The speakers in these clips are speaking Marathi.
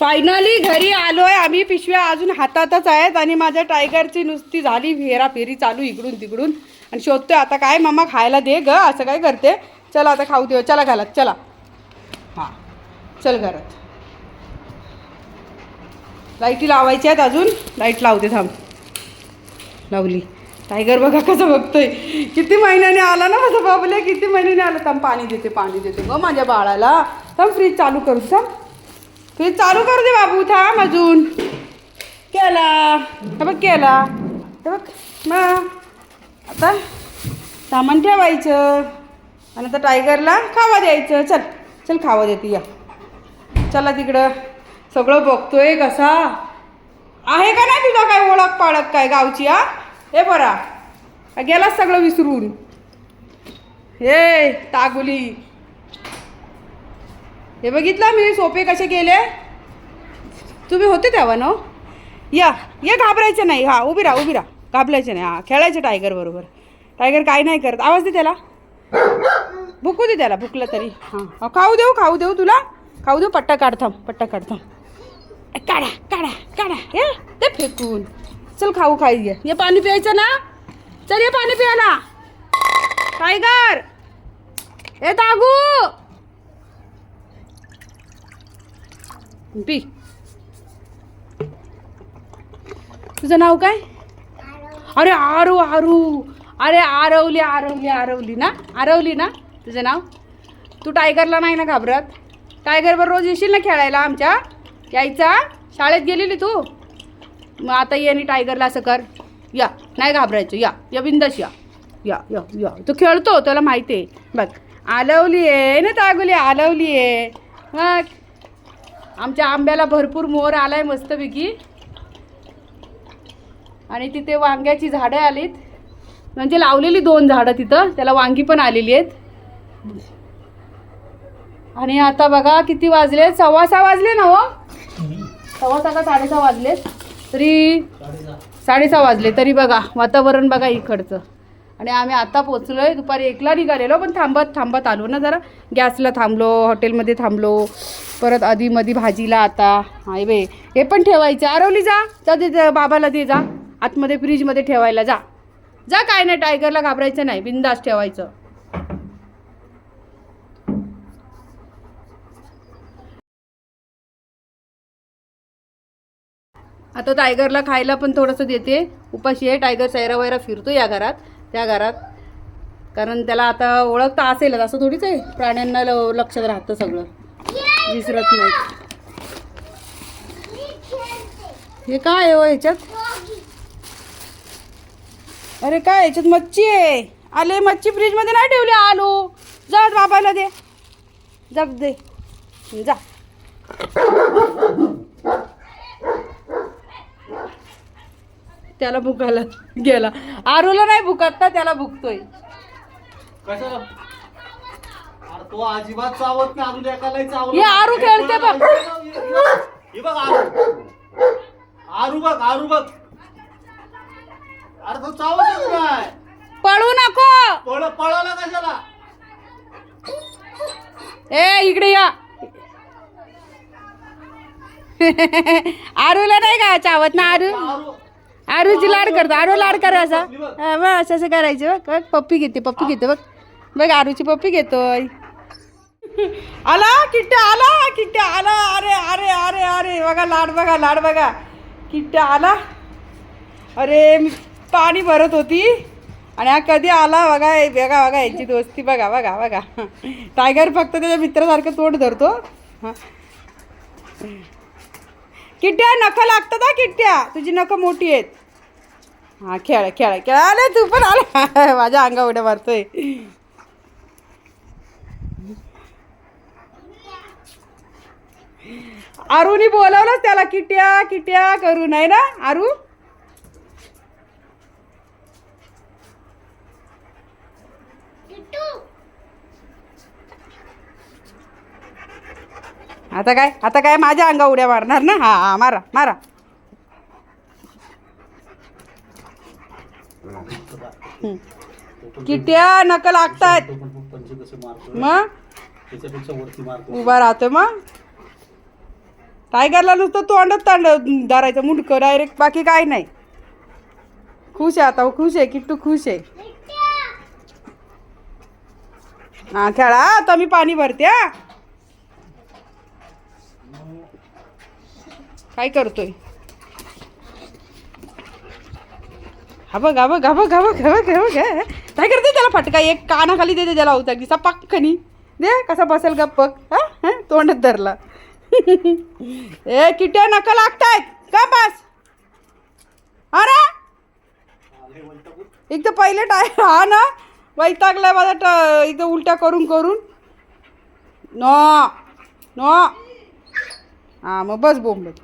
फायनली घरी आलोय. आम्ही पिशव्या अजून हातातच आहेत आणि माझ्या टायगरची नुसती झाली. फेरा फेरी चालू इकडून तिकडून. आणि शोधतोय आता काय मम्मा खायला दे ग असं काय करते? चला आता खाऊ दे चला घालत चला. हां. चल घरात. लाईटी लावायची आहेत अजून. लाइट लावते थांब. लावली. टायगर बघा कसं बघतोय. किती महिन्याने आला ना माझा बाबल्या किती महिन्याने आला? थांब पाणी देते पाणी देते ग माझ्या बाळाला. थांब फ्रीज चालू करू थांब. फ्रीज चालू कर दे बाबू थांब अजून. केला. हे बघ केला. हे बघ मग आता सामान ठेवायचं. आणि आता टायगरला खावा द्यायचं. चल चल खावा देते या. चला तिकडं. सगळं बघतोय कसा. आहे का नाही तुझा काय ओळख पाळख काय गावची हा? हे बरा. गेलाच सगळं विसरून. हे तागुली. हे बघितलं मी सोपे कसे केले? तुम्ही होते तेव्हा ना या ये घाबरायचं नाही. हा उभी राहा उभी राहा. घाबरायचं नाही. हा खेळायचं टायगर बरोबर. टायगर काय नाही करत. आवाज दे त्याला. भुकू दे त्याला भुकलं तरी. हां. खाऊ देऊ खाऊ देऊ तुला. खाऊ देऊ पट्टा काढथाम पट्टा काढथाम काढा काढा काढा. ये ते फेकून. चल खाऊ खाई घे ये पाणी प्यायचं ना? चल ये पाणी प्यायला. टायगर ए तागू पी. तुझं नाव काय? अरे आरू आरू अरे आरवली आरवली आरवली ना? आरवली ना? तुझं नाव? तू टायगरला नाही ना घाबरत? टायगरवर रोज येशील ना खेळायला आमच्या? यायचा? शाळेत गेलेली तू? मग आता ये आणि टायगरला असं कर. या. नाही घाबरायचं. या. या बिंदास या. या या या. तो खेळतो. त्याला माहिती आहे. बघ. आलवली आहे ना तागुली? आलवली आहे. बघ आमच्या आंब्याला भरपूर मोर आलाय मस्तपैकी. आणि तिथे वांग्याची झाडं आलीत. म्हणजे लावलेली दोन झाडं तिथं त्याला वांगी पण आलेली आहेत. आणि आता बघा किती वाजले सव्वा सहा वाजले ना हो? सव्वा सहा का साडेसहा वाजले तरी साडेसहा वाजले तरी बघा वातावरण बघा इकडचं. आणि आम्ही आता पोचलोय दुपारी एकला निघालेलो पण थांबत थांबत आलो ना जरा. गॅसला थांबलो हॉटेलमध्ये थांबलो. परत आधी मधी भाजीला आता हाय बे. हे पण ठेवायचं. आरवली जा. जा दे बाबाला दे जा. आतमध्ये फ्रीजमध्ये ठेवायला जा. जा काय नाही टायगरला घाबरायचं नाही. बिंदास ठेवायचं. आता टायगरला खायला पण थोडंसं देते. उपाशी आहे. टायगर सैरा वैरा फिरतो या घरात. त्या घरात. कारण त्याला आता ओळखता असेलच असं थोडीच आहे. प्राण्यांना ल- लक्षात राहतं सगळं. विसरत नाही हे काय आहे हो ह्याच्यात? अरे काय ह्याच्यात मच्छी आहे. आले मच्छी फ्रीजमध्ये नाही ठेवली आलू. जा बाबाला दे. जग दे. जा. त्याला भुकायला गेला. आरूला नाही भुकत ना त्याला भुकतोय. तो अजिबात चावत नाही अजून एकालाही चावलं हे आरू खेळते बघ. हे बघ आरू. आरू बघ आरू बघ. अरे तो चावतच नाही. पळू नको. पळ पळाला कशाला? ए इकडे या. आरूला नाही का चावत ना आरू आरूची लाड करतो. आरू लाड कर असा. हा, बघ असं असं करायचं बघ. बघ पप्पी घेते पप्पी घेते बघ. बघ आरूची पप्पी घेतोय. आला किट्ट्या आला किट्ट्या आला. अरे अरे अरे अरे. बघा लाड बघा लाड बघा. किट्ट्या आला. अरे मी पाणी भरत होती. आणि हा कधी आला बघा बघा बघा यांची दोस्ती बघा बघा बघा. टायगर फक्त त्याच्या मित्रासारखं तोंड धरतो. हां. किट्ट्या नखं लागतात हा किट्ट्या तुझी नखं मोठी आहेत. हा खेळ खेळ खेळ. आले तू पण आला. माझ्या अंगा उड्या मारतोय. आरूनी बोलावलंच त्याला किट्या किट्या करू. नाही ना आरू? आता काय? आता काय माझ्या अंगा उड्या मारणार ना? हा हा मारा मारा. किट्या नका लागतायत. तो पण पंचे कसे मारतो मग? उभा राहतो मग? टायगरला नुसतं तोंडच तांड धरायचं. मुंडकं डायरेक्ट बाकी काय नाही. खुश आहे आता खुश आहे. किट्टू खुश आहे. हा खेळा. आता मी पाणी भरते हा. काय करतोय? हा बघ हा बघ हा बघ हा बघ हा बघ हा बघ काय करते त्याला? फटका एक कानाखाली देते त्याला. होता दिसा पक्कनी दे कसा बसेल गप्प हा हा? तोंडच धरला. ए किट्या नका लागतायत. का बस? अरे! एक तर पहिले टाय हा ना? वैतागलाय माझा ट इथं उलट्या करून करून. No no. हां मग बस बोंबत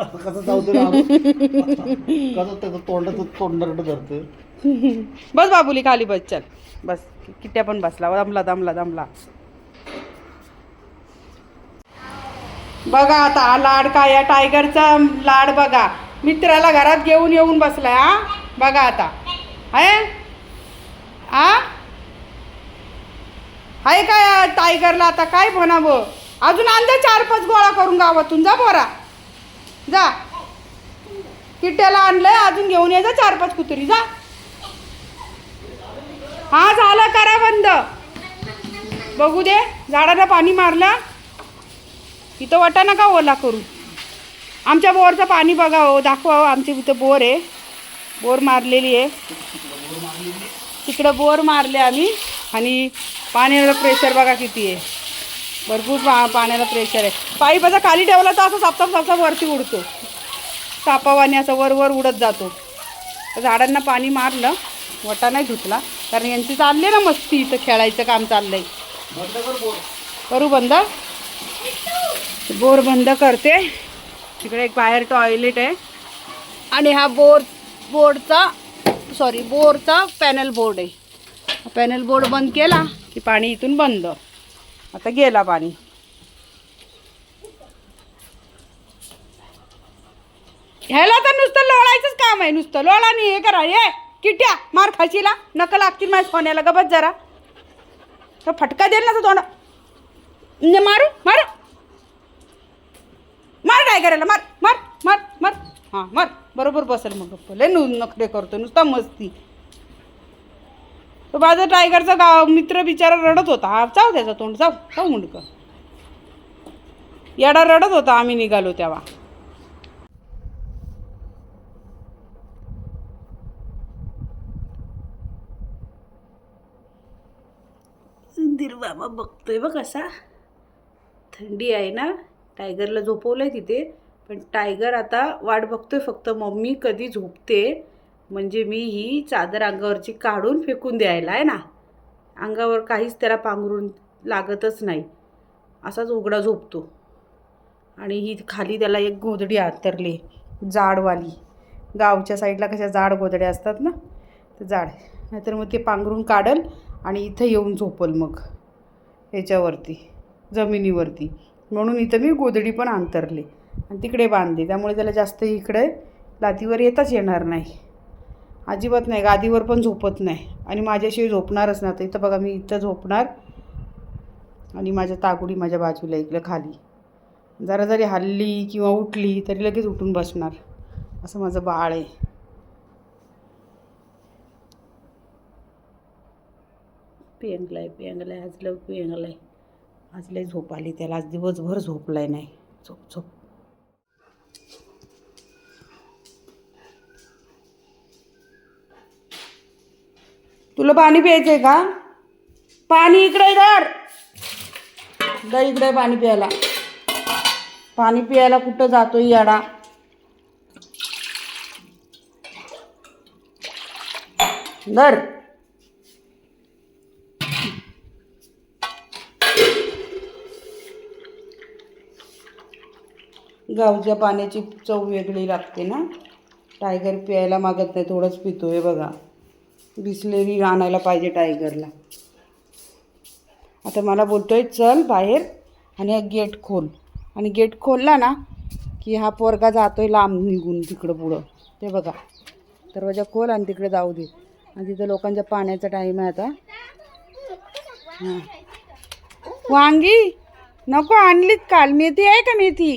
कसं जाऊ कसं त्याचं तोंडाचं तोंडारड धरतं बस बाबुली खाली बस चल. बस. किट्या पण बसला. दमला दमला दमला. बघा आता लाड काय या टायगरचा लाड बघा. मित्राला घरात घेऊन येऊन बसलाय हा? बघा आता. आहे? आ आहे काय टायगरला आता? काय म्हणावं? अजून आणलं चार पाच गोळा करून गावातून. जा बोरा जा. किट्ट्याला आणलंय अजून घेऊन ये जा चार पाच कुत्री जा. हा झालं करा बंद. बघू दे झाडाला पाणी मारला. इथं वाटा नका ओला करू. आमच्या बोरचं पाणी बघा हो दाखवा हो, आमच्या इथं बोर आहे. बोर मारलेली आहे. तिकडं बोर मारले आम्ही. आणि पाण्याला प्रेशर बघा किती आहे. भरपूर पा पाण्याला प्रेशर आहे. पाईप असा खाली ठेवला तर असं सापसाप सापसाप वरती उडतो. सापावाने असं वर वर उडत जातो. झाडांना पाणी मारलं वटा नाही धुतला. कारण यांची चालले ना मस्ती इथं खेळायचं काम चाललंय. आहे करू बंद? बोर बंद करते. तिकडे एक बाहेर टॉयलेट आहे. आणि हा बोर बोर्डचा सॉरी बोरचा पॅनल बोर्ड आहे. पॅनल बोर्ड बंद केला की पाणी इथून बंद. आता गेला पाणी. ह्याला तर नुसतं लोळायचंच काम आहे नुसतं लोळा नाही हे करा ये किट्या मार खाशीला नका लागतील माझ्या सोन्याला गबत जरा. तर फटका देईल ना तो तोंड. मारू मारू. मार काय करायला मार मार मार मार. हां मार. बरोबर बसेल मग गप्प. लय नु नखरे करतो नुसता मस्ती. तो माझा टायगरचा गाव मित्र बिचारा रडत होता. हा जाऊ त्याचा तोंड जाऊ जाऊ मुंडकं. येडा रडत होता आम्ही निघालो तेव्हा. बाबा बघतोय बघ कसा. थंडी आहे ना टायगरला झोपवलंय तिथे. पण टायगर आता वाट बघतोय फक्त. मम्मी कधी झोपते? म्हणजे मी ही चादर अंगावरची काढून फेकून द्यायला आहे ना. अंगावर काहीच त्याला पांघरून लागतच नाही. असाच उघडा झोपतो. आणि ही खाली त्याला एक गोधडी आतरली जाडवाली. गावच्या साईडला कशा जाड गोधड्या असतात ना तर जाड. नाहीतर मग ते पांघरून काढल आणि इथं येऊन झोपल मग ह्याच्यावरती जमिनीवरती. म्हणून इथं मी गोधडी पण अंतरली आणि तिकडे बांधली. त्यामुळे त्याला जास्त इकडे लातीवर येताच येणार नाही. अजिबात नाही गादीवर पण झोपत नाही. आणि माझ्याशिवाय झोपणारच ना तर इथं बघा मी इथं झोपणार आणि माझ्या तागुडी माझ्या बाजूला इकडं खाली. जरा जरी हल्ली किंवा उठली तरी लगेच उठून बसणार. असं माझं बाळ आहे. पेंगलाय पेंगलाय आज लव पेंगलाय आज लय झोप आली त्याला. आज दिवसभर झोपलाय नाही. झोप झोप. तुला पाणी प्यायचं आहे का? पाणी इकडे धर. द इकडे पाणी प्यायला. पाणी प्यायला कुठं जातोय याडा? धर. गावच्या पाण्याची चव वेगळी लागते ना? टायगर प्यायला मागत नाही थोडंच पितोय बघा. बिसलेरी आणायला पाहिजे टायगरला. आता मला बोलतोय चल बाहेर आणि गेट खोल. आणि गेट खोलला ना की हा पोरगा जातोय लांब निघून तिकडं पुढं. ते बघा दरवाजा खोल आणि तिकडे जाऊ दे. आणि तिथं लोकांच्या पाण्याचा टाईम आहे आता. हां. वांगी नको आणलीत काल. मेथी आहे का मेथी?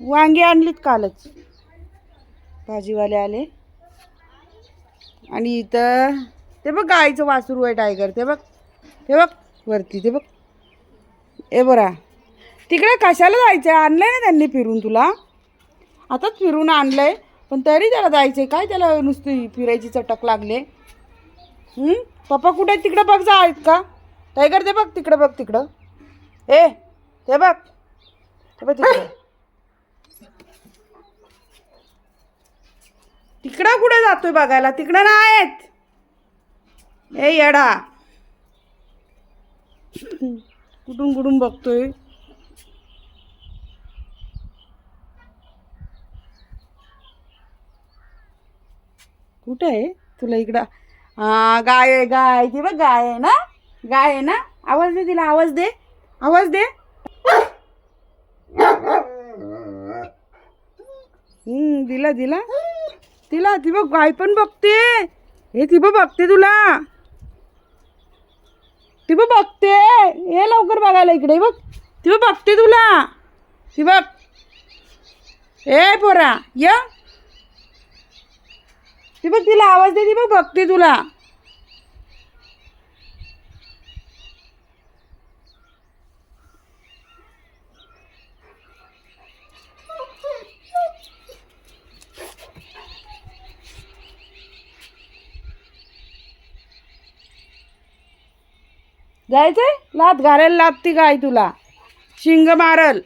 वांगी आणलीत कालच. भाजीवाले आले. आणि इथं ते बघ गाईचं वासरू आहे टायगर ते बघ ते बघ वरती ते बघ. ए बरा तिकडे कशाला जायचं आहे आणलंय ना त्यांनी फिरून तुला? आताच फिरून आणलं आहे पण तरी त्याला जायचं आहे काय त्याला नुसती फिरायची चटक लागले? पप्पा कुठे? आहेत तिकडं बघ जा आहेत का? टायगर ते बघ तिकडं बघ तिकडं. ए ते बघ. ते बघ तिकडं. तिकडं कुठे जातोय बघायला? तिकडं नाही आहेत ए येडा. कुठून कुठून बघतोय? कुठं आहे? तुला इकडं. हा गाय आहे गाय. ती बघ गाय आहे ना? गाय आहे ना? आवाज दे तिला आवाज दे. आवाज दे. हम्म दिला दिला. तिला ती बघ गाय पण बघते. हे ती बघ बघते तुला. ती बघते. ये लवकर बघायला इकडे बघ. ती बघ बघते तुला. ती बघ. ए पोरा य. ती बघ तिला आवाज दे ती बघ बघते तुला. जायचंय? लात घालायला लागती गाय तुला? शिंग मारल.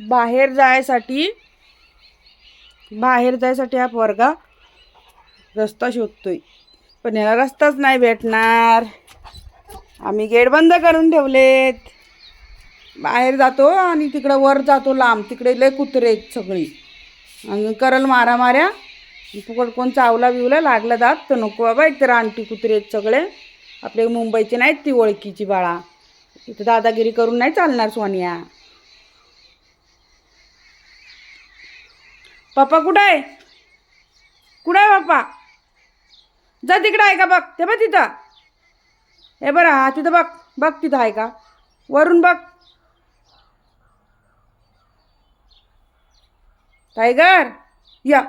बाहेर जायसाठी बाहेर जायसाठी हा पोरगा रस्ता शोधतोय. पण याला रस्ताच नाही भेटणार. आम्ही गेट बंद करून ठेवलेत. बाहेर जातो आणि तिकडं वर जातो लांब. तिकडे लय कुत्रे आहेत सगळी. आणि करल मारा माऱ्या फुकट कोण चावला बिवला लागला जात तर नको बाबा एक तर आणटी कुत्रे आहेत सगळे. आपले मुंबईचे नाहीत ती ओळखीची बाळा. इथं दादागिरी करून नाही चालणार सोनिया. पप्पा कुठं आहे? कुठं आहे पप्पा? जा तिकडं आहे का बघ. ते बघ तिथं. हे बरं हा तिथं बघ. बघ तिथं आहे का? वरून बघ. टायगर या.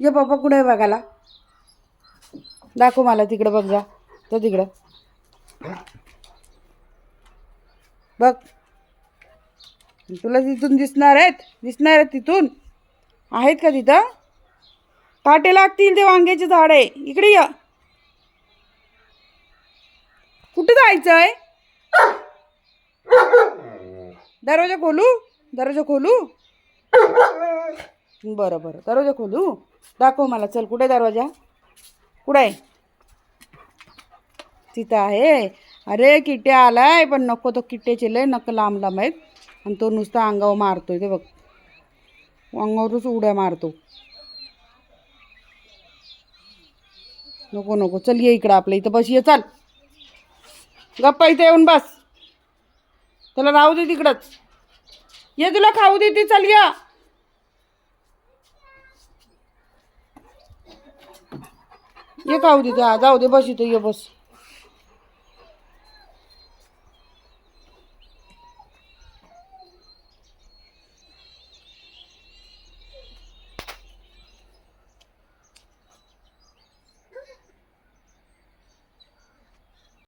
ये पप्पा कुठं आहे बघायला? दाखव मला तिकडं बघ जा. तो तिकडं. बघ. तुला तिथून दिसणार आहेत. दिसणार आहेत तिथून. आहेत का तिथं? काटे लागतील ते वांग्याचे झाड. आहे इकडे या. कुठे जायचं आहे दरवाजा खोलू? दरवाजा खोलू? बरं बरं. दरवाजा खोलू? दाखव मला. चल कुठे आहे दरवाजा? कुठं आहे? तिथं आहे. अरे किट्टे आलाय पण नको तो किट्ट्याचे लय नक लांब लांब आहेत. आणि तो नुसता अंगावर मारतोय ते बघ. अंगावरच उड्या मारतो. नको नको. चल ये इकडं आपल्या इथं. बस ये चल. गप्पा इथे येऊन बस. त्याला राहू दे तिकडंच. ये तुला खाऊ दे ती चल या. ये खाऊ दे त्या जाऊ दे बस इथं ये बस.